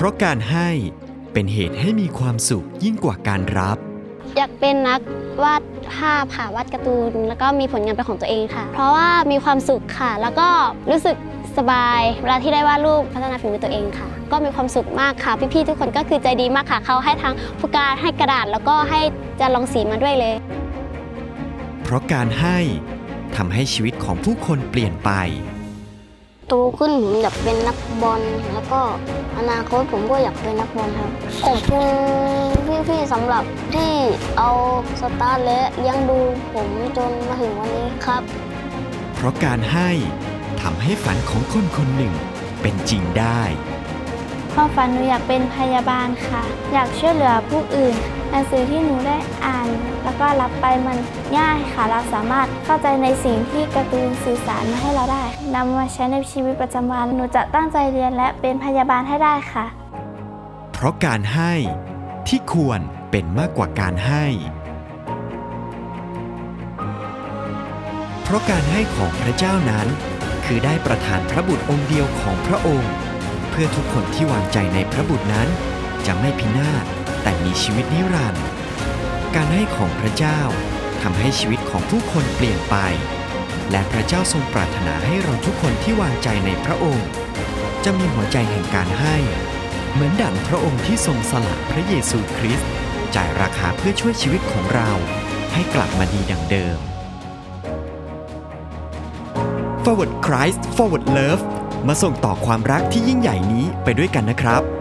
เพราะการให้เป็นเหตุให้มีความสุขยิ่งกว่าการรับ อยากเป็นนักวาดภาพค่ะวาดการ์ตูน แล้วก็มีผลงานเป็นของตัวเองค่ะ เพราะว่ามีความสุขค่ะ แล้วก็รู้สึกสบายเวลาที่ได้วาดรูปพัฒนาฝีมือตัวเองค่ะ ก็มีความสุขมากค่ะ พี่ๆทุกคนก็คือใจดีมากค่ะเขาให้ทั้งผู้การให้กระดาษ แล้วก็ให้จะลองสีมาด้วยเลย เพราะการให้ทำให้ชีวิตของผู้คนเปลี่ยนไป โตขึ้นผมอยากเป็นนักบอลแล้วก็อนาคตผมก็อยากเป็นนักบอลครับขอบคุณพี่ๆสำหรับที่เอาสตาร์ทและเลี้ยงดูผมจนมาถึงวันนี้ครับ เพราะการให้ทำให้ฝันของคนคนหนึ่งเป็นจริงได้ ความฝันหนูอยากเป็นพยาบาลค่ะ อยากช่วยเหลือผู้อื่น หนังสือที่หนูได้อ่าน แล้วก็รับไปมันง่ายค่ะ เราสามารถเข้าใจในสิ่งที่การ์ตูนสื่อสารมาให้เราได้นำมาใช้ในชีวิตประจำวัน หนูจะตั้งใจเรียนและเป็นพยาบาลให้ได้ค่ะ เพราะการให้ที่ควรเป็นมากกว่าการให้ เพราะการให้ของพระเจ้านั้น คือได้ประทานพระบุตรองค์เดียวของพระองค์ เพื่อทุกคนที่วางใจในพระบุตรนั้น จะไม่พินาศ แต่มีชีวิตนิรันดร์การให้ของพระเจ้าทำให้ชีวิตของผู้คนเปลี่ยนไป และพระเจ้าทรงปรารถนาให้เราทุกคนที่วางใจในพระองค์ จะมีหัวใจแห่งการให้ เหมือนดั่งพระองค์ที่ทรงสละพระเยซูคริสต์จ่ายราคาเพื่อช่วยชีวิตของเรา ให้กลับมาดีดังเดิม Forward Christ Forward Love มาส่งต่อความรักที่ยิ่งใหญ่นี้ไปด้วยกันนะครับ